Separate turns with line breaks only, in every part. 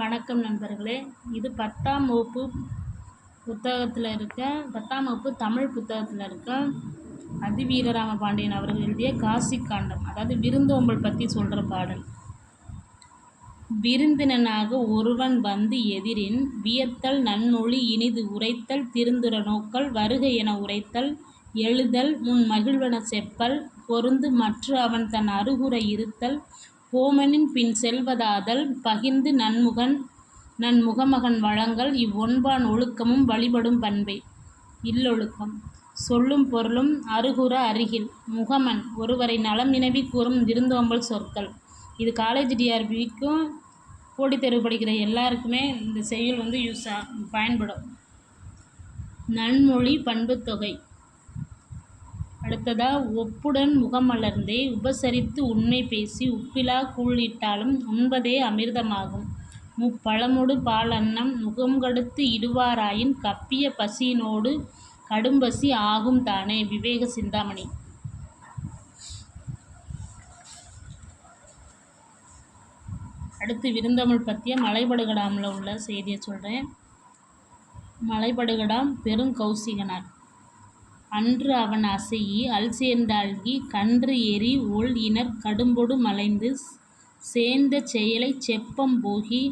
வணக்கம் நண்பர்களே. இது பத்தாம் வகுப்பு புத்தகத்தில் இருக்க பத்தாம் வகுப்பு தமிழ் புத்தகத்தில் இருக்க அதிவீரராம பாண்டியன் அவர்கள் எழுதிய காசி காண்டம் அதாவது விருந்தோம்பல் பற்றி சொல்கிற பாடல். விருந்தினனாக ஒருவன் வந்து எதிரின் வியத்தல் நன்மொழி இனிது உரைத்தல் திருந்துற நோக்கல் வருக என உரைத்தல் எழுதல் முன் மகிழ்வன செப்பல் பொருந்து மற்ற அவன் தன் அருகுர இருத்தல் போமனின் பின் செல்வதாதல் பகிர்ந்து நன்முகன் நன்முகமகன் வழங்கல் இவ்வொன்பான் ஒழுக்கமும் வழிபடும் பண்பே. இல்லொழுக்கம். சொல்லும் பொருளும் அருகுற அருகில். முகமன் ஒருவரை நலம் நினைவி கூறும் விருந்தோம்பல் சொற்கள். இது காலேஜ் டிஆர்பிக்கும் போட்டித் தேர்வு படிக்கிற எல்லாருக்குமே இந்த செயல் வந்து யூஸ் ஆ பயன்படும். நன்மொழி பண்புத்தொகை அடுத்ததா ஒப்புடன் முகமலர்ந்தே உபசரித்து உண்மை பேசி உப்பிலா கூழிட்டாலும் உண்பதே அமிர்தமாகும். முப்பழமொடு பாலன்னம் முகம்கடுத்து இடுவாராயின் கப்பிய பசியினோடு கடும்பசி ஆகும் தானே விவேக சிந்தாமணி. அடுத்து விருந்தமிழ் பற்றிய மலைபடுகடாமில் உள்ள செய்தியை சொல்கிறேன் மலைபடுகடாம் பெருங்கௌசிகனார். அன்று அவன் அசையி அல்சேர்ந்தாழ்கி கன்று எரி ஒள் இனர் கடும்பொடு மலைந்து சேர்ந்த செயலைச் செப்பம் போகி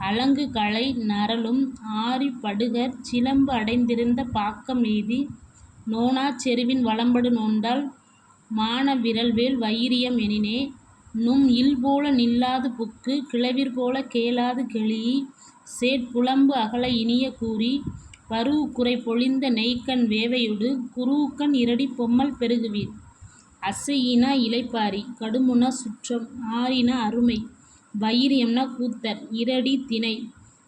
அலங்கு களை நரலும் ஆரி படுகர் சிலம்பு அடைந்திருந்த பாக்கம் எய்தி நோனாச் செருவின் வலம்படு நோன்தாள் மான விரல்வேல் வைரியம் எனினே நும் இல் போல நில்லாது புக்கு கிளவிர்போல கேளாது கெழீஇ சேட்புலம்பு அகல இனிய கூறி பருவ குறை பொழிந்த நெய்க்கண் வேவையுடு குரூஉக்கண் இரடி பொம்மல் பெருகுவீர். அசையினா இளைப்பாரி கடுமுனா சுற்றம் ஆறினா அருமை வைரியம்னா கூத்தர் இரடி திணை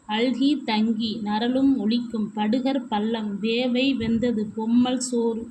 அல்கி தங்கி நரலும் ஒலிக்கும் படுகர் பள்ளம் வேவை வெந்தது பொம்மல் சோறு.